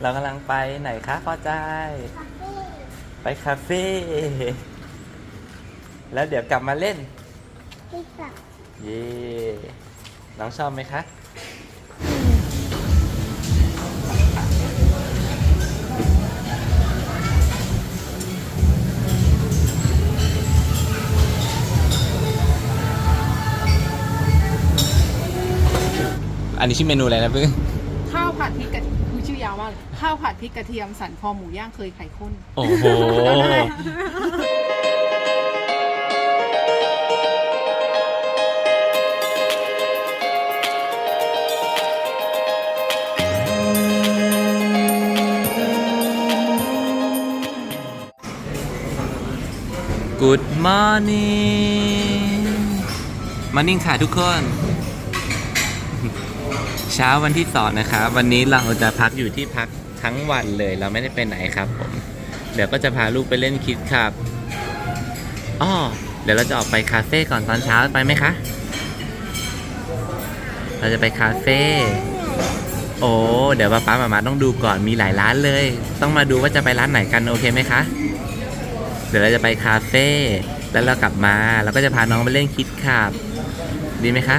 เรากำลังไปไหนคะพ่อใจายไปคาเฟ่ แล้วเดี๋ยวกลับมาเล่นพี่กับเย่น้องชอบไหมคะ อันนี้ชื่อเมนูอะไรนะเพื่อน ข้าวผัดพริกกระคื อชื่อยาวมากเลยข้าวผัดพริกกระเทียมสันคอหมูย่างเคยไข่ข้น โอ้โห Good morning Morning ค่ะทุกคน เช้าวันที่สองนะครับวันนี้เราจะพักอยู่ที่พักทั้งวันเลย เราไม่ได้ไปไหนครับผม เดี๋ยวก็จะพาลูกไปเล่นคิดครับอ้อเดี๋ยวเราจะออกไปคาเฟ่ก่อนตอนเช้าไปไหมคะ เราจะไปคาเฟ่โอ้เดี๋ยวป้าป๊ามามาต้องดูก่อนมีหลายร้านเลย ต้องมาดูว่าจะไปร้านไหนกันโอเคไหมคะ เดี๋ยวเราจะไปคาเฟ่แล้วเรากลับมาเราก็จะพาน้องไปเล่นคิดครับดีไหมคะ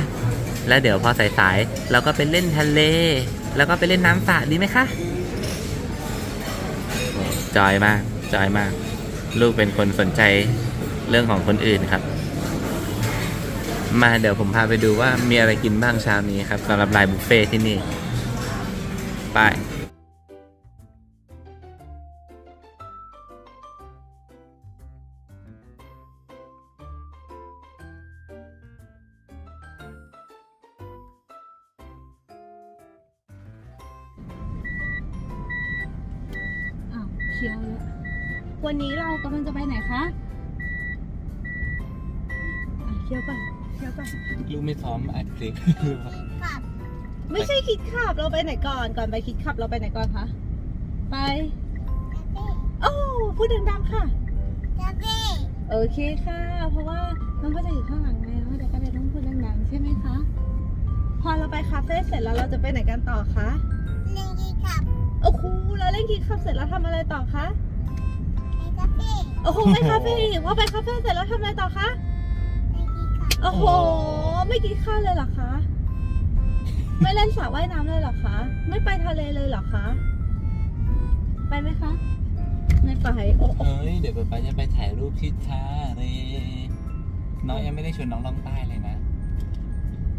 แล้วเดี๋ยวพอสายๆเราก็ไปเล่นทะเล แล้วก็ไปเล่นน้ำสระดีไหมคะจอยมากจอยมาก ลูกเป็นคนสนใจเรื่องของคนอื่นครับ มาเดี๋ยวผมพาไปดูว่ามีอะไรกินบ้างเช้านี้ครับสำหรับลายบุฟเฟ่ที่นี่ ไป อ้าวเคี้ยวแล้ววันนี้เรากำลังจะไปไหนคะอะเคี้ยวก่อนเคี้ยวก่อนลูกไม่พร้อมอัดคลิปกับไม่ใช่คิดขับเราไปไหนก่อน ก่อนไปคิดขับเราไปไหนก่อนคะ ไปกาเฟ่โอ้พูดดังๆค่ะกาเฟ่โอเคค่ะ เพราะว่าน้องก็จะอยู่ข้างหลังไงน้องเดี๋ยวก็เลยต้องพูดดังๆใช่ไหมคะ พอเราไปคาเฟ่เสร็จแล้วเราจะไปไหนกันต่อคะเล่นกีกับ โอ้โหเราเล่นคิดขับเสร็จแล้วทำอะไรต่อคะไปกาเฟ่โอ้โหไปคาเฟ่อีกว่าไปคาเฟ่เสร็จแล้วทำอะไรต่อคะเล่นกีกับโอ้โหไม่กินข้าวเลยเหรอคะ ไม่เล่นสระว่ายน้ำเลยเหรอคะ ไม่ไปทะเลเลยเหรอคะ ไปไหมคะ ไม่ไปโอ้โหเฮ้ยเดี๋ยวป๊าป๊าจะไปถ่ายรูปที่ทะเลน้องยังไม่ได้ชวนน้องล่องใต้เลยนะ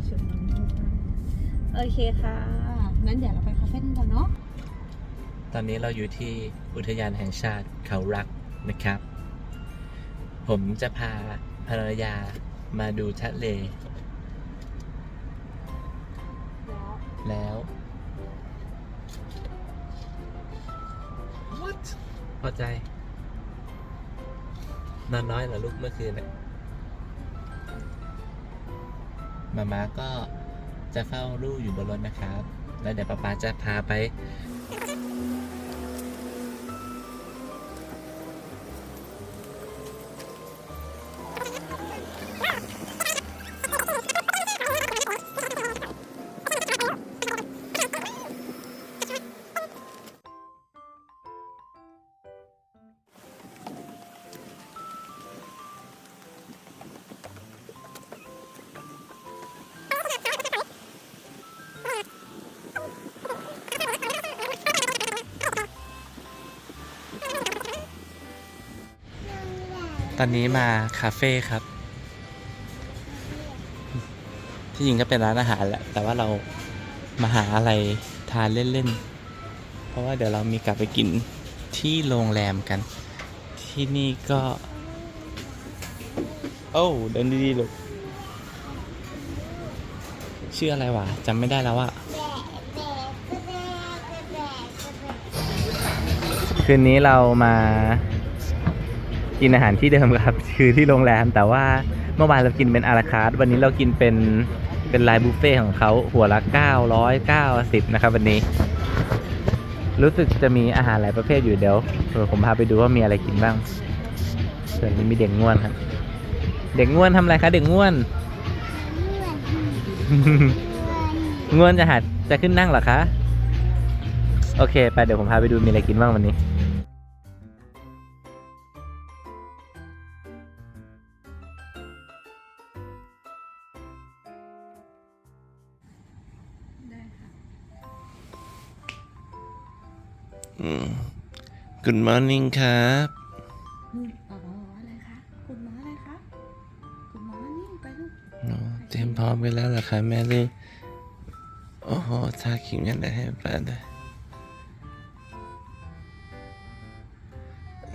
ชวนน้องดูค่ะโอเคค่ะงั้นเดี๋ยวเราไปคาเฟ่กันก่อนเนาะ ตอนนี้เราอยู่ที่อุทยานแห่งชาติเขารักนะครับ ผมจะพาภรรยามาดูทะเล แล้ว What พอใจ นอนน้อยเหรอลูกเมื่อคืนนะมาม่าก็จะเฝ้าลูกอยู่บนรถนะครับ แล้วเดี๋ยวป๊าป๊าจะพาไป ตอนนี้มาคาเฟ่ครับ ที่จริงก็เป็นร้านอาหารแหละ แต่ว่าเรามาหาอะไรทานเล่นๆ เพราะว่าเดี๋ยวเรามีกลับไปกินที่โรงแรมกัน ที่นี่ก็ โอ้เดินดีๆลูกชื่ออะไรวะจำไม่ได้แล้วอะแบะแบะกระแบะกระแบะกระแบะคืนนี้เรามา กินอาหารที่เดิมครับ คือที่โรงแรม แต่ว่าเมื่อวานเรากินเป็นอาราคาร์ทวันนี้เรากินเป็นเป็นไลน์บุฟเฟ่ของเขาหัวละ 990 นะครับ วันนี้ รู้สึกจะมีอาหารหลายประเภทอยู่เดี๋ยวเดี๋ยวผมพาไปดูว่ามีอะไรกินบ้าง ส่วนนี้มีเด็กง่วนครับ เด็กง่วนทำอะไรคะเด็กง่วน ง่วนจะหัดจะขึ้นนั่งเหรอคะ โอเค ไปเดี๋ยวผมพาไปดูมีอะไรกินบ้างวันนี้ อืม Good morning ครับ นู่นอ๋ออะไรคะคุณหมออะไรคะคุณหมอนี่ไปลูกอ๋อเตรียมพร้อมกันแล้วเหรอคะแม่ลูกโอ้โหทาครีมกันได้ให้ปาด้วย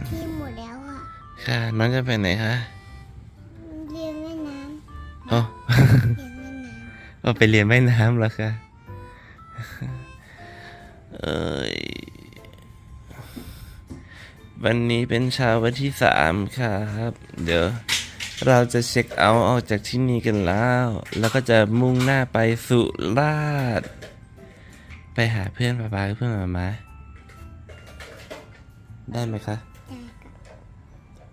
ที่หมดแล้วอะค่ะน้องจะไปไหนคะเรียนแม่น้อ๋อำเรียนแม่น้ว่าไปเรียนว่ายน้ำเหรอคะ เอ้ย วันนี้เป็นเช้าวันที่สามครับ เดี๋ยวเราจะเช็คเอาท์ออกจากที่นี่กันแล้ว แล้วก็จะมุ่งหน้าไปสุราษฎร์ไปหาเพื่อนป๊าป๊ากับเพื่อนมามาได้ไหมคะ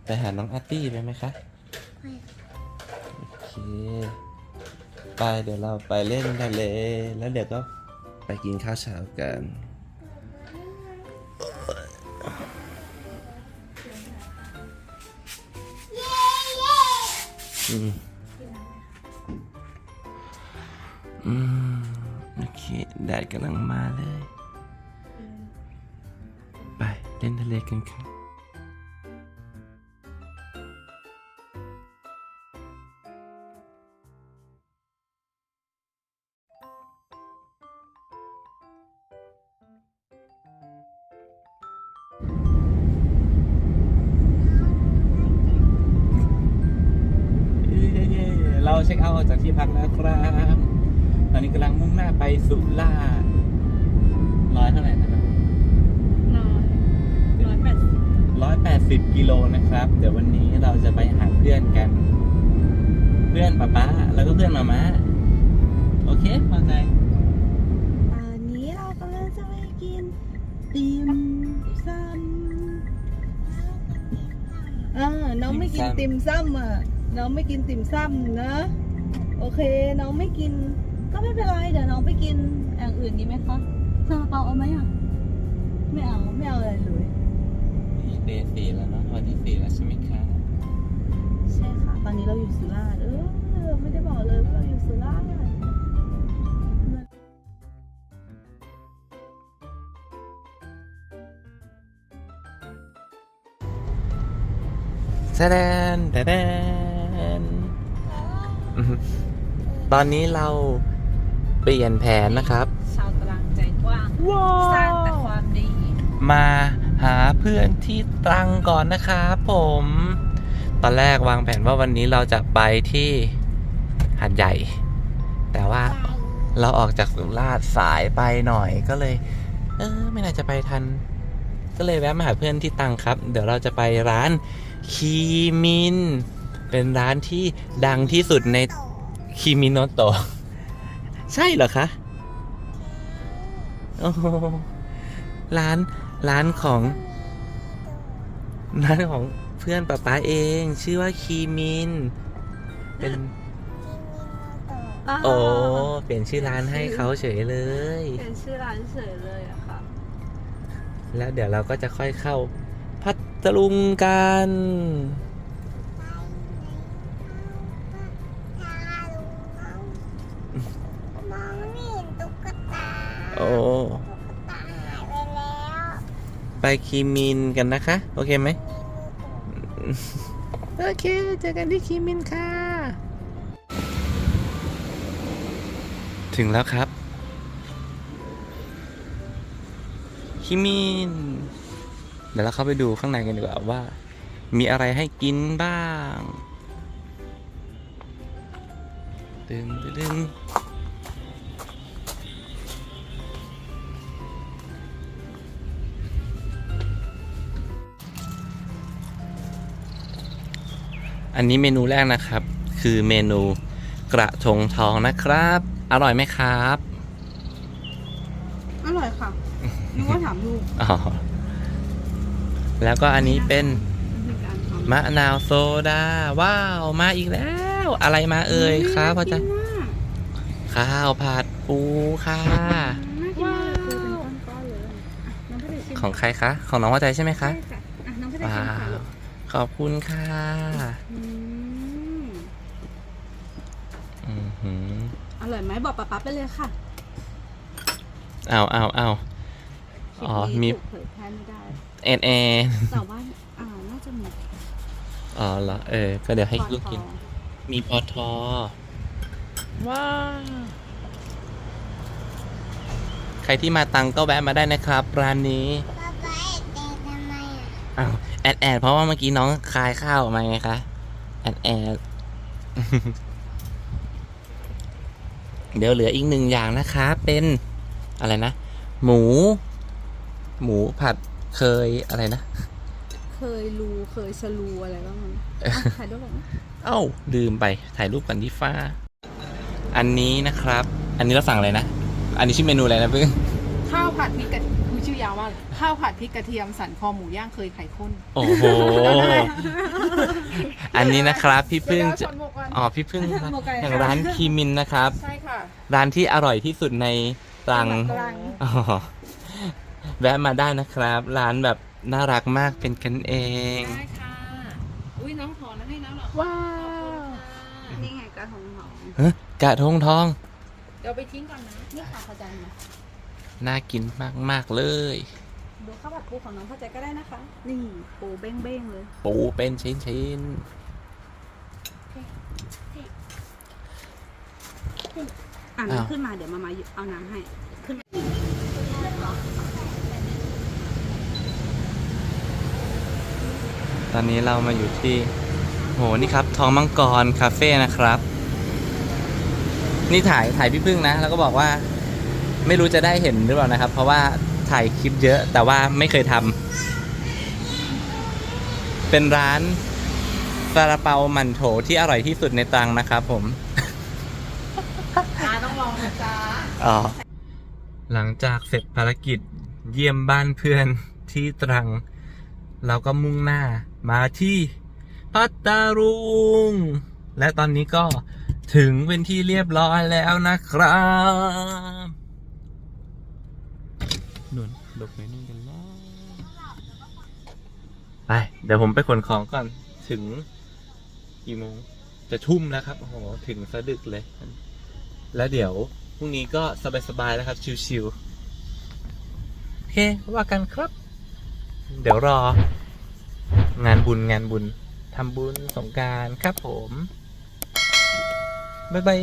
ไปหาน้องอาร์ตี้ไปไหมคะ โอเค ไปเดี๋ยวเราไปเล่นทะเล แล้วเดี๋ยวก็ไปกินข้าวเช้ากัน อืมโอเคแดดกำลังมาเลย ไปเล่นทะเลกันครับ เราเช็คเอาท์ออกจากที่พักแล้วครับตอนนี้กำลังมุ่งหน้าไปสุราษฎร์ร้อยเท่าไหร่นะครับร้อยร้อยแปดสิบร้อยแปดสิบกิโลนะครับ เดี๋ยววันนี้เราจะไปหาเพื่อนกัน เพื่อนป๊าป๊าแล้วก็เพื่อนมาม่าโอเคพอใจตอนนี้เรากำลังจะไปกินติมซำเออน้องไม่กินติมซ้ำอะ น้องไม่กินติ่มซ้ำนะ โอเค น้องไม่กิน ก็ไม่เป็นไร เดี๋ยวน้องไปกินอย่างอื่นดีไหมคะซาลาเปาเอาไหมอะ ไม่เอา ไม่เอาอะไรเลยนี่เดย์สี่แล้วเนาะวันที่สี่แล้วใช่ไหมคะใช่ค่ะ ตอนนี้เราอยู่สุราษฎร์เออ ไม่ได้บอกเลยว่าเราอยู่สุราษฎร์แสดนแดนแด นอือฮึตอนนี้เราเปลี่ยนแผนนะครับ ชาวตรังใจกว้าง สร้างแต่ความดี มาหาเพื่อนที่ตรังก่อนนะครับผม ตอนแรกวางแผนว่าวันนี้เราจะไปที่หาดใหญ่ แต่ว่าเราออกจากสุราษฎร์สายไปหน่อยก็เลย เออ ไม่น่าจะไปทัน ก็เลยแวะมาหาเพื่อนที่ตรังครับ เดี๋ยวเราจะไปร้านคีมิน เป็นร้านที่ดังที่สุดในคีมิโนโตะใช่เหรอคะโอ้โหร้านร้านของ ร้านของเพื่อนป๊าป๊าเอง ชื่อว่าคีมิน เป็น โอ้เปลี่ยนชื่อร้านให้เขาเฉยเลย เป็นชื่อร้านเฉยเลยอะค่ะ แล้วเดี๋ยวเราก็จะค่อยเข้า พัทลุงกัน ไปคีมินกันนะคะ โอเคไหมโอเค เจอกันที่คีมินค่ะ ถึงแล้วครับคิมิน เดี๋ยวเราเข้าไปดูข้างในกันดีกว่าว่า มีอะไรให้กินบ้าง ตึงตึง อันนี้เมนูแรกนะครับ คือเมนูกระทงทองนะครับ อร่อยไหมครับ อร่อยค่ะนึกว่าถามลูกอ๋อแล้วก็อันนี้เป็นวิธีการทำมะนาวโซดา ว้าว มาอีกแล้ว อะไรมาเอ่ยครับพ่อจ๊ะน่ากินมากข้าวผัดปูค่ะน่ากินมากคือเป็นก้อนๆเลยชิมของใครคะ ของน้องว่าใจใช่ไหมคะใช่ค่ะอะน้องก็จะว้าชิมค่ะลูวก ขอบคุณค่ะอืมอือหืออร่อยไหมบอกป๊าป๊าไปเลยค่ะเอาเอาเอาอ๋อคลิปมีนี้ถูกเผยแพร่ไม่ได้เอ็นเอแต่ว่าอ่าน่าจะมีอ๋อเหรอเออ ก็เดี๋ยวให้ลูกกินพอมีพอทอว้าวใครที่มาตังก็แวะมาได้นะครับ ร้านนี้ อะอ้าวแอดแอดเพราะว่าเมื่อกี้น้องคายข้าวออกมาไงคะแอดแอด เดี๋ยวเหลืออีกหนึ่งอย่างนะคะ เป็นอะไรนะ หมู หมูผัดเคยอะไรนะ เคยรูเคยสลูอะไรบ้างไหมอะถ่ายด้วยกันนะเอ้าลืมไปถ่ายรูปกันที่ฟ้า อันนี้นะครับ อันนี้เราสั่งอะไรนะ อันนี้ชื่อเมนูอะไรนะเพิ่งข้าวผัดพริกกระคือชื่อ ยาวมากเลยข้าวผัดพริกกระเทียมสันคอหมูย่างเคยไข่ข้น โอ้โห อันนี้นะครับ พี่พึ่งเดี๋จะยวเราชนหมวกก่อนอ๋อพี่พึ่งหมวกไก่อย่างร้านคีมินนะครับ ใช่ค่ะ ร้านที่อร่อยที่สุดในตรังตรังอ๋อแวะมาได้นะครับ ร้านแบบน่ารักมากเป็นกันเองได้ค่ะ อุ้ยน้องขอนะให้น้ำหรอว้าวนี่ไงกระทงหอมเฮ้ยกระทงทอง เดี๋ยวไปทิ้งก่อนนะนี่ค่ะเข้าใจไหม น่ากินมาก ๆ เลย ดูข้าวผัดปูของน้องเข้าใจก็ได้นะคะ นี่ ปูเบ้งๆเลย ปูเป็นชิ้นอะอ้าวน้ำขึ้นมาเดี๋ยวมามาเอาน้ำให้ ขึ้นๆตอนนี้เรามาอยู่ที่ โห นี่ครับ ทองมังกร คาเฟ่นะครับ นี่ถ่ายถ่ายพี่พึ่งนะ แล้วก็บอกว่า ไม่รู้จะได้เห็นหรือเปล่านะครับ เพราะว่าถ่ายคลิปเยอะแต่ว่าไม่เคยทำเป็นร้านซาลาเปาหมันโถที่อร่อยที่สุดในตรังนะครับผมจ้าต้องลองนะจ๊ะอ๋อหลังจากเสร็จภารกิจเยี่ยมบ้านเพื่อนที่ตรัง เราก็มุ่งหน้ามาที่พัตตารุง และตอนนี้ก็ถึงเป็นที่เรียบร้อยแล้วนะครับ ไปเดี๋ยวผมไปขนของก่อนถึงกี่โมงจะทุ่มแล้วครับโอ้โหถึงสะดึกเลย แล้วเดี๋ยวพรุ่งนี้ก็สบายๆแล้วครับ ชิวๆโอเคว่ากันครับ เดี๋ยวรอ งานบุญงานบุญทำบุญสงการครับผม บ๊ายบาย